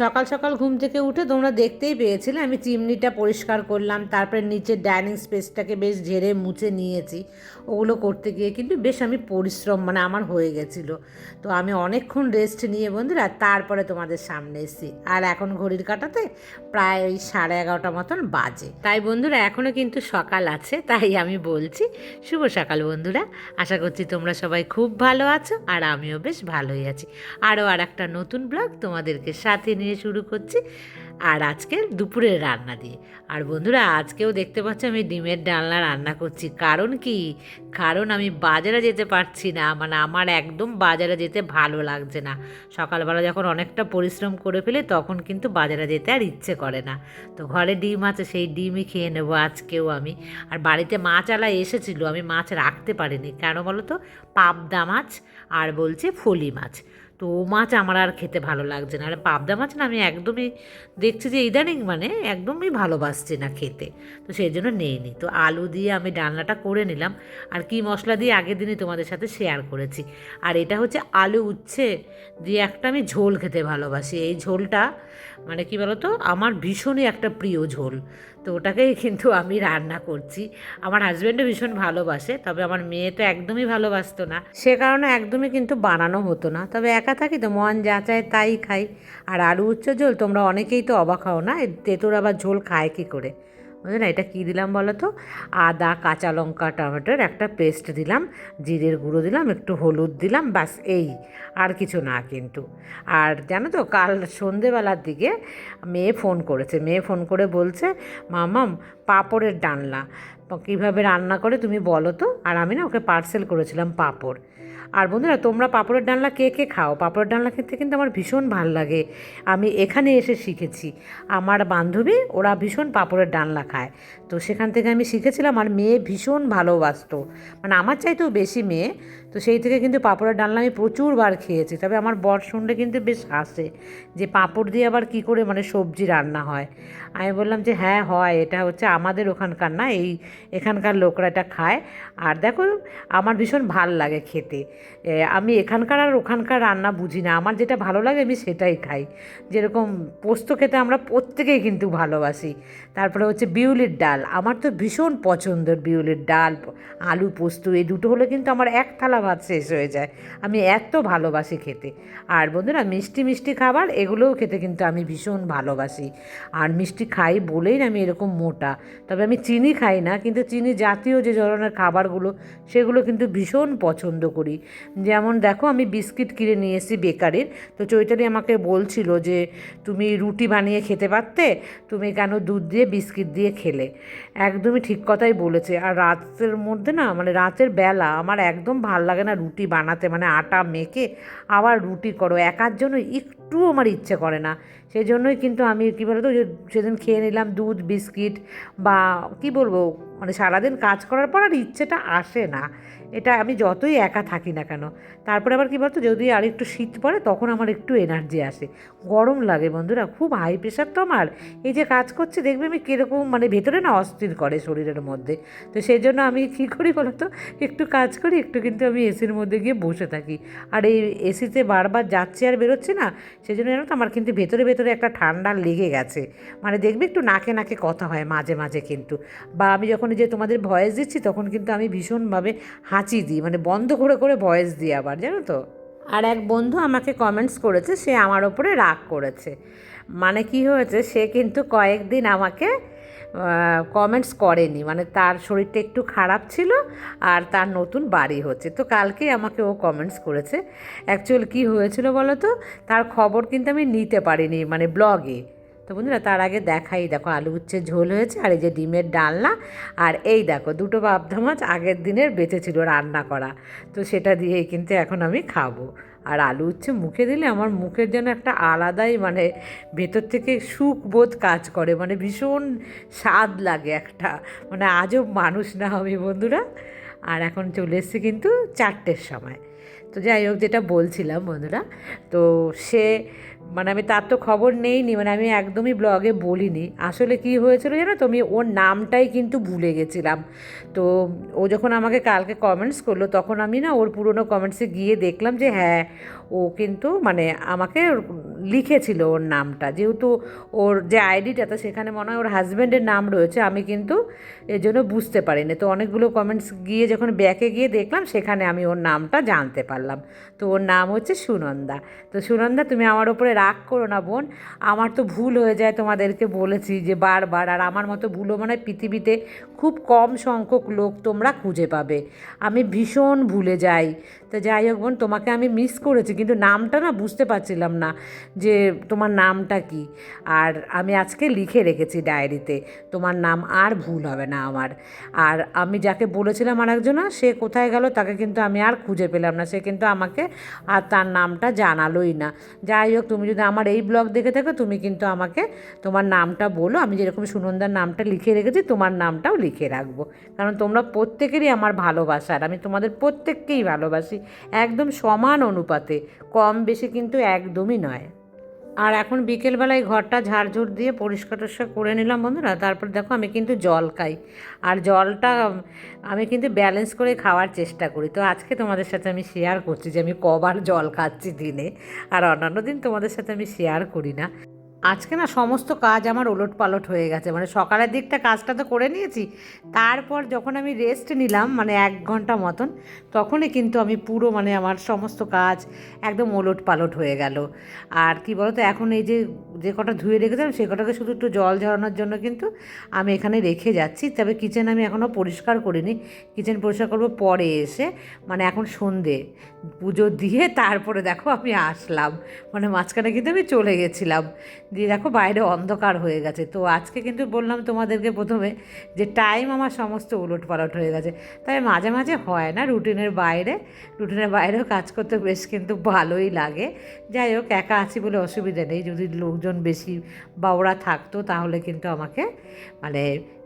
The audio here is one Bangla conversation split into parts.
সকাল সকাল ঘুম থেকে উঠে তোমরা দেখতেই পেয়েছিলে, আমি চিমনিটা পরিষ্কার করলাম, তারপরে নিচের ডাইনিং স্পেসটাকে বেশ ঝেড়ে মুছে নিয়েছি। ওগুলো করতে গিয়ে কিন্তু বেশ আমি পরিশ্রম মানে আমার হয়ে গেছিল। তো আমি অনেকক্ষণ রেস্ট নিয়ে বন্ধুরা, তারপরে তোমাদের সামনে এসেছি। আর এখন ঘড়ির কাটাতে প্রায় ওই সাড়ে এগারোটা মতন বাজে। তাই বন্ধুরা এখনও কিন্তু সকাল আছে, তাই আমি বলছি, শুভ সকাল বন্ধুরা। আশা করছি তোমরা সবাই খুব ভালো আছো, আর আমিও বেশ ভালোই আছি। আরও আর একটা নতুন ব্লগ তোমাদেরকে সাথে নিয়ে শুরু করছি। আর আজকে দুপুরের রান্না দিয়ে। আর বন্ধুরা, আজকেও দেখতে পাচ্ছ আমি ডিমের ডালনা রান্না করছি। কারণ কি? কারণ আমি বাজারে যেতে পারছি না। মানে আমার একদম বাজারে যেতে ভালো লাগছে না। সকালবেলা যখন অনেকটা পরিশ্রম করে ফেলে, তখন কিন্তু বাজারে যেতে আর ইচ্ছে করে না। তো ঘরে ডিম আছে, সেই ডিমই খেয়ে নেব আজকেও আমি। আর বাড়িতে মাছ আলা এসেছিল, আমি মাছ রাখতে পারিনি। কেন বলো তো? পাবদা মাছ আর বলছে ফলি মাছ। তো ও মাছ আমার আর খেতে ভালো লাগছে না। আর পাবদা মাছ না আমি একদমই দেখছি যে ইদানিং মানে একদমই ভালোবাসছি না খেতে। তো সেই জন্য নেইনি তো আলু দিয়ে আমি ডালনাটা করে নিলাম আর কি মশলা দিয়ে আগের দিনই তোমাদের সাথে শেয়ার করেছি। আর এটা হচ্ছে আলু উচ্ছে দিয়ে একটা আমি ঝোল খেতে ভালোবাসি। এই ঝোলটা মানে কি বলতো? আমার ভীষণই একটা প্রিয় ঝোল। তো ওটাকেই কিন্তু আমি রান্না করছি। আমার হাজব্যান্ডও ভীষণ ভালোবাসে, তবে আমার মেয়ে তো একদমই ভালোবাসতো না। সে কারণে একদমই কিন্তু বানানো হতো না। তবে একা থাকি তো মন যা চায় তাই খাই। আর আলু উচ্চ ঝোল তোমরা অনেকেই তো অবাক হও না তেঁতুর আবার ঝোল খায় কী করে? বুঝলে না এটা কী দিলাম বলো তো? আদা, কাঁচা লঙ্কা, টমেটোর একটা পেস্ট দিলাম, জিরের গুঁড়ো দিলাম, একটু হলুদ দিলাম, ব্যাস এই, আর কিছু না কিন্তু। আর জানো তো, কাল সন্ধেবেলার দিকে মেয়ে ফোন করেছে, মেয়ে ফোন করে বলছে, মামাম, পাঁপড়ের ডালনা, কীভাবে রান্না করে তুমি বলো তো? আর আমি না ওকে পার্সেল করেছিলাম পাঁপড়। আর বন্ধুরা, তোমরা পাঁপড়ের ডালনা কে কে খাও? পাঁপড়ের ডালনা খেতে কিন্তু আমার ভীষণ ভালো লাগে। আমি এখানে এসে শিখেছি। আমার বান্ধবী, ওরা ভীষণ পাঁপড়ের ডালনা খায়। তো সেখান থেকে আমি শিখেছিলাম, আর মেয়ে ভীষণ ভালোবাসত। মানে আমার চাইতেও বেশি মেয়ে। তো সেই থেকে কিন্তু পাঁপড়ের ডালনা আমি প্রচুরবার খেয়েছি। তবে আমার বর শুনলে কিন্তু বেশ হাসে যে পাঁপড় দিয়ে আবার কি করে মানে সবজি রান্না হয়। আমি বললাম যে হ্যাঁ হয়, এটা হচ্ছে আমাদের ওখানকার না, এই এখানকার লোকরা এটা খায়। আর দেখো, আমার ভীষণ ভালো লাগে খেতে। আমি এখানকার আর ওখানকার রান্না বুঝি না। আমার যেটা ভালো লাগে আমি সেটাই খাই। যেরকম পোস্ত খেতে আমরা প্রত্যেকেই কিন্তু ভালোবাসি। তারপরে হচ্ছে বিউলির ডাল। আমার তো ভীষণ পছন্দের বিউলির ডাল, আলু পোস্ত, এই দুটো হলে কিন্তু আমার এক থালা ভাত শেষ হয়ে যায়। আমি এত ভালোবাসি খেতে। আর বন্ধুরা, মিষ্টি মিষ্টি খাবার, এগুলোও খেতে কিন্তু আমি ভীষণ ভালোবাসি। আর মিষ্টি খাই বলেই আমি এরকম মোটা। তবে আমি চিনি খাই না, কিন্তু চিনি জাতীয় যে ধরনের খাবারগুলো, সেগুলো কিন্তু ভীষণ পছন্দ করি। যেমন দেখো, আমি বিস্কিট কিনে নিয়ে এসেছি বেকারির। তো চৈতালি আমাকে বলছিল যে, তুমি রুটি বানিয়ে খেতে পারতে? তুমি কেন দুধ দিয়ে বিস্কিট দিয়ে খেলে? একদমই ঠিক কথাই বলেছে। আর রাতের মধ্যে না মানে রাতের বেলা আমার একদম ভালো লাগে না রুটি বানাতে মানে আটা মেখে আবার রুটি করো। একার জন্য একটুও আমার ইচ্ছে করে না। সেই জন্যই কিন্তু আমি, কী বলতো সেদিন খেয়ে নিলাম দুধ, বিস্কিট বা কি বলব মানে সারাদিন কাজ করার পর আর ইচ্ছেটা আসে না। এটা আমি যতই একা থাকি না কেন, তারপরে আবার কী বলতো, যদি আর একটু শীত পড়ে তখন আমার একটু এনার্জি আসে। গরম লাগে বন্ধুরা, খুব হাই প্রেশার তো আমার। এই যে কাজ করছি, দেখবে আমি কীরকম মানে ভেতরে না অস্থির করে শরীরের মধ্যে। তো সেই জন্য আমি কী করি বলতো, একটু কাজ করি, একটু কিন্তু আমি এসির মধ্যে গিয়ে বসে থাকি। আর এই এসিতে বারবার যাচ্ছি আর বেরোচ্ছি না, সেই জন্য জানো তো আমার কিন্তু ভেতরে ভেতরে একটা ঠান্ডা লেগে গেছে। মানে দেখবে একটু নাকে নাকে কথা হয় মাঝে মাঝে কিন্তু। বা আমি যখন এই যে তোমাদের ভয়েস দিচ্ছি, তখন কিন্তু আমি ভীষণভাবে হাঁচি দিই মানে বন্ধ করে করে ভয়েস দিই আবার, জানো তো? আর এক বন্ধু আমাকে কমেন্টস করেছে, সে আমার ওপরে রাগ করেছে। মানে কি হয়েছে, সে কিন্তু কয়েকদিন আমাকে কমেন্টস করেনি মানে তার শরীরটা একটু খারাপ ছিল আর তার নতুন বাড়ি হচ্ছে। তো কালকেই আমাকে ও কমেন্টস করেছে। অ্যাকচুয়াল কি হয়েছিল বলো তো? তার খবর কিন্তু আমি নিতে পারিনি মানে ব্লগে তো বন্ধুরা, তার আগে দেখাই, দেখো আলু উচ্ছে ঝোল হয়েছে আর এই যে ডিমের ডালনা। আর এই দেখো, দুটো পাবদা মাছ আগের দিনের বেঁচে ছিল রান্না করা। তো সেটা দিয়েই কিন্তু এখন আমি খাব। আর আলু উচ্ছে মুখে দিলে আমার মুখের যেন একটা আলাদাই মানে ভেতর থেকে সুখ বোধ কাজ করে। মানে ভীষণ স্বাদ লাগে একটা। মানে আজও মানুষ না আমি বন্ধুরা। আর এখন চলে এসেছি কিন্তু চারটের সময়। তো যাই হোক, যেটা বলছিলাম বন্ধুরা, তো সে মানে আমি তার তো খবর নেইনি মানে আমি একদমই ব্লগে বলিনি। আসলে কি হয়েছিল জানো তো, আমি ওর নামটাই কিন্তু ভুলে গেছিলাম। তো ও যখন আমাকে কালকে কমেন্টস করল, তখন আমি না ওর পুরনো কমেন্টসে গিয়ে দেখলাম যে হ্যাঁ ও কিন্তু মানে আমাকে লিখেছিল ওর নামটা। যেহেতু ওর যে আইডিটাতে সেখানে মনে হয় ওর হাজব্যান্ডের নাম রয়েছে, আমি কিন্তু এর জন্য বুঝতে পারিনি। তো অনেকগুলো কমেন্টস গিয়ে যখন ব্যাকে গিয়ে দেখলাম, সেখানে আমি ওর নামটা জানতে পারলাম। তো ওর নাম হচ্ছে সুনন্দা। তো সুনন্দা, তুমি আমার ওপরে রাগ করো না বোন। আমার তো ভুল হয়ে যায় তোমাদেরকে বলেছি যে বারবার, আর আমার মতো ভুলও মানে পৃথিবীতে খুব কম সংখ্যক লোক তোমরা খুঁজে পাবে। আমি ভীষণ ভুলে যাই। তো যাই হোক বোন, তোমাকে আমি মিস করেছি, কিন্তু নামটা না বুঝতে পারছিলাম না যে তোমার নামটা কি। আর আমি আজকে লিখে রেখেছি ডায়েরিতে, তোমার নাম আর ভুল হবে না আমার। আর আমি যাকে বলেছিলাম আর একজনা সে কোথায় গেল তাকে কিন্তু আমি আর খুঁজে পেলাম না, সে কিন্তু আমাকে আর তার নামটা জানালোই না। যাই হোক, তুমি যদি আমার এই ব্লগ দেখে থাকো, তুমি কিন্তু আমাকে তোমার নামটা বলো। আমি যেরকম সুনন্দার নামটা লিখে রেখেছি, তোমার নামটাও লিখে রাখব। কারণ তোমরা প্রত্যেকেরই আমার ভালোবাসার, আমি তোমাদের প্রত্যেককেই ভালোবাসি। একদম সমান অনুপাতে। কম বেশি কিন্তু একদমই নয়। আর এখন বিকেলবেলায় ঘরটা ঝাড়ঝুড় দিয়ে পরিষ্কার টরিষ্কার করে নিলাম বন্ধুরা, তারপর দেখো আমি কিন্তু জল খাই। আর জলটা, আমি কিন্তু ব্যালেন্স করে খাওয়ার চেষ্টা করি। তো আজকে তোমাদের সাথে আমি শেয়ার করছি যে আমি কবার জল খাচ্ছি দিনে, আর অন্যান্য দিন তোমাদের সাথে আমি শেয়ার করি না। আজকে না সমস্ত কাজ আমার ওলট পালট হয়ে গেছে। মানে সকালের দিকটা কাজটা তো করে নিয়েছি, তারপর যখন আমি রেস্ট নিলাম মানে এক ঘণ্টা মতন, তখনই কিন্তু আমি পুরো মানে আমার সমস্ত কাজ একদম ওলট পালট হয়ে গেল। আর কি বলতো, এখন এই যে যে কটা ধুয়ে রেখেছিলাম, সে কটাকে শুধু একটু জল ঝরানোর জন্য কিন্তু আমি এখানে রেখে যাচ্ছি। তবে কিচেন আমি এখনও পরিষ্কার করিনি। কিচেন পরিষ্কার করব পরে এসে মানে এখন সন্ধে। পুজো দিয়ে তারপরে দেখো আমি আসলাম। মানে মাঝখানে কিন্তু আমি চলে গেছিলাম। দিয়ে দেখো বাইরে অন্ধকার হয়ে গেছে। তো আজকে কিন্তু বললাম তোমাদেরকে প্রথমে যে টাইম আমার সমস্ত উলট পালট হয়ে গেছে। তাই মাঝে মাঝে হয় না রুটিনের বাইরে। রুটিনের বাইরেও কাজ করতে বেশ কিন্তু ভালোই লাগে। যাই হোক, একা আছি বলে অসুবিধা নেই। যদি লোকজন বেশি বা ওরা থাকতো তাহলে কিন্তু আমাকে মানে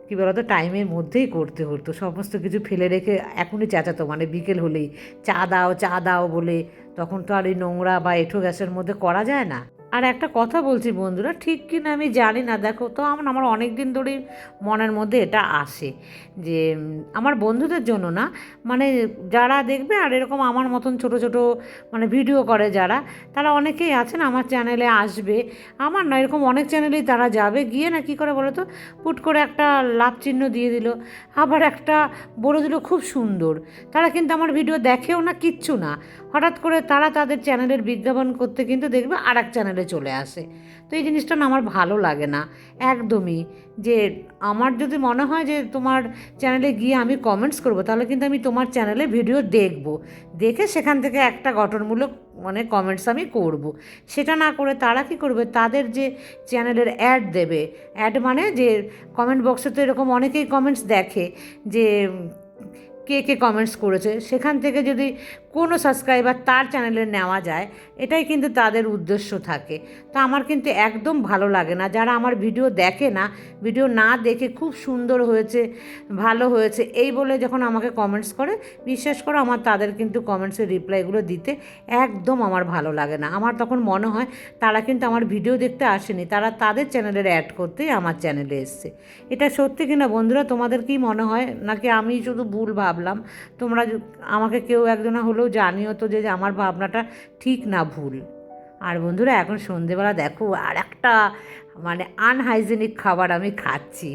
কী বলতো টাইমের মধ্যেই করতে হতো। সমস্ত কিছু ফেলে রেখে এখনই চেঁচাতো। মানে বিকেল হলেই চা দাও চা দাও বলে। তখন তো আর এই নোংরা বা এঁঠো গ্যাসের মধ্যে করা যায় না। আর একটা কথা বলছি বন্ধুরা, ঠিক কি না আমি জানি না। দেখো তো, আমার আমার অনেক দিন ধরেই মনের মধ্যে এটা আসে যে আমার বন্ধুদের জন্য না মানে যারা দেখবে, আর এরকম আমার মতন ছোট ছোট মানে ভিডিও করে যারা, তারা অনেকেই আছেন আমার চ্যানেলে আসবে। আমার না, এরকম অনেক চ্যানেলেই তারা যাবে, গিয়ে না কী করে বলো তো পুট করে একটা লাভ চিহ্ন দিয়ে দিল। আবার একটা বলে দিল, খুব সুন্দর। তারা কিন্তু আমার ভিডিও দেখেও না কিচ্ছু না। হঠাৎ করে তারা তাদের চ্যানেলের বিজ্ঞাপন করতে কিন্তু দেখবে আর এক চ্যানেলে চলে আসে। তো এই জিনিসটা না আমার ভালো লাগে না, একদমই। যে আমার যদি মনে হয় যে তোমার চ্যানেলে গিয়ে আমি কমেন্টস করব, তাহলে কিন্তু আমি তোমার চ্যানেলে ভিডিও দেখব। দেখে সেখান থেকে একটা গঠনমূলক মানে কমেন্টস আমি করব। সেটা না করে তারা কি করবে? তাদের যে চ্যানেলের অ্যাড দেবে অ্যাড মানে যে কমেন্ট বক্সে তো এরকম অনেকেই কমেন্টস দেখে যে কে কে কমেন্টস করেছে। সেখান থেকে যদি কোনো সাবস্ক্রাইবার তার চ্যানেলে নেওয়া যায়, এটাই কিন্তু তাদের উদ্দেশ্য থাকে। তো আমার কিন্তু একদম ভালো লাগে না। যারা আমার ভিডিও দেখে না ভিডিও না দেখে খুব সুন্দর হয়েছে, ভালো হয়েছে, এই বলে যখন আমাকে কমেন্টস করে, বিশ্বাস করো আমার তাদের কিন্তু কমেন্টসের রিপ্লাইগুলো দিতে একদম আমার ভালো লাগে না। আমার তখন মনে হয় তারা কিন্তু আমার ভিডিও দেখতে আসেনি, তারা তাদের চ্যানেলের অ্যাড করতেই আমার চ্যানেলে এসছে। এটা সত্যি কিনা বন্ধুরা, তোমাদের কি মনে হয়? নাকি আমি শুধু ভুল ভাবলাম? তোমরা আমাকে কেউ একজনা হলেও জানিও তো যে আমার ভাবনাটা ঠিক না ভুল। আর বন্ধুরা, এখন সন্ধেবেলা দেখো, আর একটা মানে আনহাইজেনিক খাবার আমি খাচ্ছি।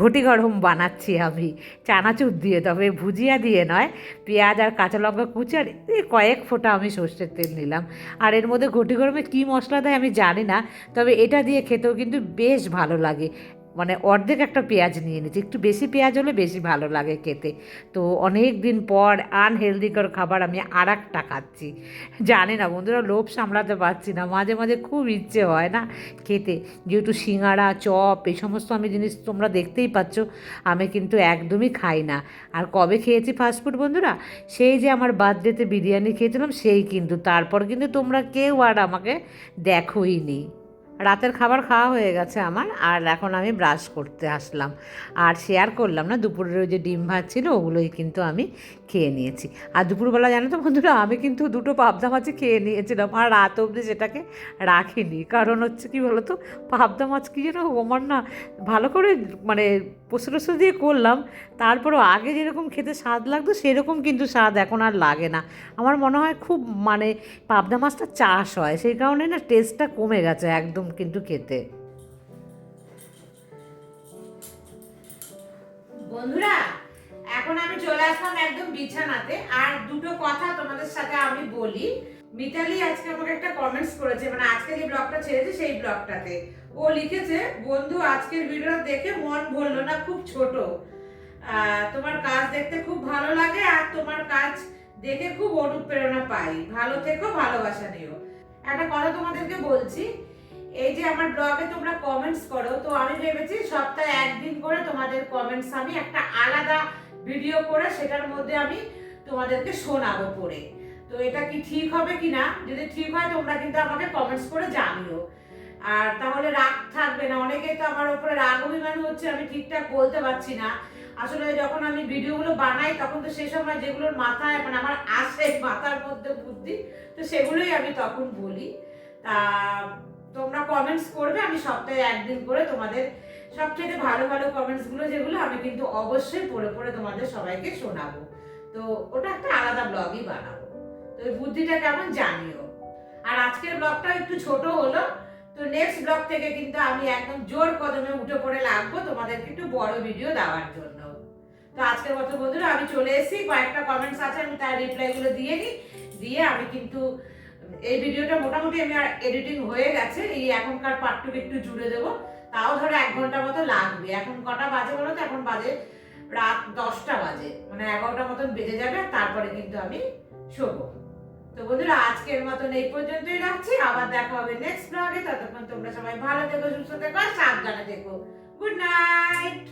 ঘটি গরম বানাচ্ছি আমি। চানাচুর দিয়ে, তবে ভুজিয়া দিয়ে নয়, পেঁয়াজ আর কাঁচা লঙ্কা কুচি আর কয়েক ফোঁটা আমি সর্ষের তেল নিলাম। আর এর মধ্যে ঘটি গরমে কী মশলা দেয় আমি জানি না, তবে এটা দিয়ে খেতেও কিন্তু বেশ ভালো লাগে। মানে অর্ধেক একটা পেঁয়াজ নিয়ে নিচ্ছি একটু বেশি পেঁয়াজ হলে বেশি ভালো লাগে খেতে। তো অনেক দিন পর আনহেলদিকর খাবার আমি আর একটা খাচ্ছি। জানি না, বন্ধুরা লোভ সামলাতে পারছি না। মাঝে মাঝে খুব ইচ্ছে হয় না খেতে। যেহেতু সিঙ্গাড়া, চপ, এই সমস্ত আমি জিনিস তোমরা দেখতেই পাচ্ছ, আমি কিন্তু একদমই খাই না। আর কবে খেয়েছি ফাস্টফুড বন্ধুরা? সেই যে আমার বার্থডেতে বিরিয়ানি খেয়েছিলাম, সেই কিন্তু। তারপর কিন্তু তোমরা কেউ আর আমাকে দেখোই নি। রাতের খাবার খাওয়া হয়ে গেছে আমার, আর এখন আমি ব্রাশ করতে আসলাম। আর শেয়ার করলাম না, দুপুরের ওই যে ডিম ভাত ছিল, ওগুলোই কিন্তু আমি খেয়ে নিয়েছি। আর দুপুরবেলা জানো তো বন্ধুরা, আমি কিন্তু দুটো পাবদা মাছই খেয়ে নিয়েছিলাম, আর রাত অবধি সেটাকে রাখিনি। কারণ হচ্ছে কি বলতো, পাবদা মাছ কি যেন আমার না ভালো করে মানে টোস্ত দিয়ে করলাম, তারপরও আগে যেরকম খেতে স্বাদ লাগতো, সেরকম কিন্তু স্বাদ এখন আর লাগে না। আমার মনে হয় খুব মানে পাবদা মাছটা চাষ হয়, সেই কারণে না টেস্টটা কমে গেছে একদম কিন্তু খেতে। বন্ধুরা, এখন আমি চলে আসলাম একদম বিছানাতে, আর দুটো কথা তোমাদের সাথে আমি বলি। মিতালি আজকে আমাকে একটা কমেন্টস করেছে মানে আজকে যে ব্লগটা ছেড়েছে সেই ব্লগটাতে। ও লিখেছে, বন্ধু, আজকের ভিডিও দেখে মন ভরলো না, খুব ছোট। তোমার কাজ দেখতে খুব ভালো লাগে আর তোমার কাজ দেখে খুব অনুপ্রেরণা পাই। ভালো থেকো, ভালোবাসা নিও। একটা কথা তোমাদেরকে বলছি, এই যে আমার ব্লগে তোমরা কমেন্টস করো, তো আমি ভেবেছি সপ্তাহে একদিন করে তোমাদের কমেন্টস আমি একটা আলাদা ভিডিও করে সেটার মধ্যে আমি তোমাদেরকে শোনাবো পড়ে। তো এটা কি ঠিক হবে কি না যদি ঠিক হয়, তোমরা কিন্তু আমাকে কমেন্টস করে জানিও। আর তাহলে রাগ থাকবে না। অনেকেই তো আমার উপরে রাগ অভিমান হচ্ছে, আমি ঠিকঠাক বলতে পারছি না। আসলে যখন আমি ভিডিওগুলো বানাই, তখন তো সেই সময় যেগুলোর মাথায় মানে আমার আসে মাথার মধ্যে বুদ্ধি, তো সেগুলোই আমি তখন বলি। তা তোমরা কমেন্টস করবে, আমি সপ্তাহে একদিন করে তোমাদের সবচেয়ে ভালো ভালো কমেন্টসগুলো যেগুলো, আমি কিন্তু অবশ্যই পড়ে পড়ে তোমাদের সবাইকে শোনাবো। তো ওটা একটা আলাদা ব্লগই বানাবো। এই বুদ্ধিটা কেমন জানিও। আর আজকের ব্লগটা একটু ছোট হলো, তো নেক্সট ব্লগ থেকে কিন্তু আমি একদম জোর কদমে উঠে পড়ে লাগবো তোমাদেরকে একটু বড় ভিডিও দেওয়ার জন্য। তো আজকের মতো বন্ধুরা, আমি চলে এসেছি, কয়েকটা কমেন্টস আছে, আমি তার রিপ্লাইগুলো দিয়ে নিই। দিয়ে আমি কিন্তু এই ভিডিওটা মোটামুটি আমি আর এডিটিং হয়ে গেছে, এই এখনকার পার্টটুকু একটু জুড়ে দেবো। তাও ধরো এক ঘণ্টা মতো লাগবে। এখন কটা বাজে বলো তো? এখন বাজে রাত দশটা বাজে। মানে এগারোটা মতন বেজে যাবে তারপরে কিন্তু আমি শোবো। তো বন্ধুরা, আজকের মতন এই পর্যন্তই রাখছি। আবার দেখা হবে নেক্সট ব্লগে ততক্ষণ তোমরা সবাই ভালো থেকো, সুস্থ থেকো সাবধানে থেকো। Good night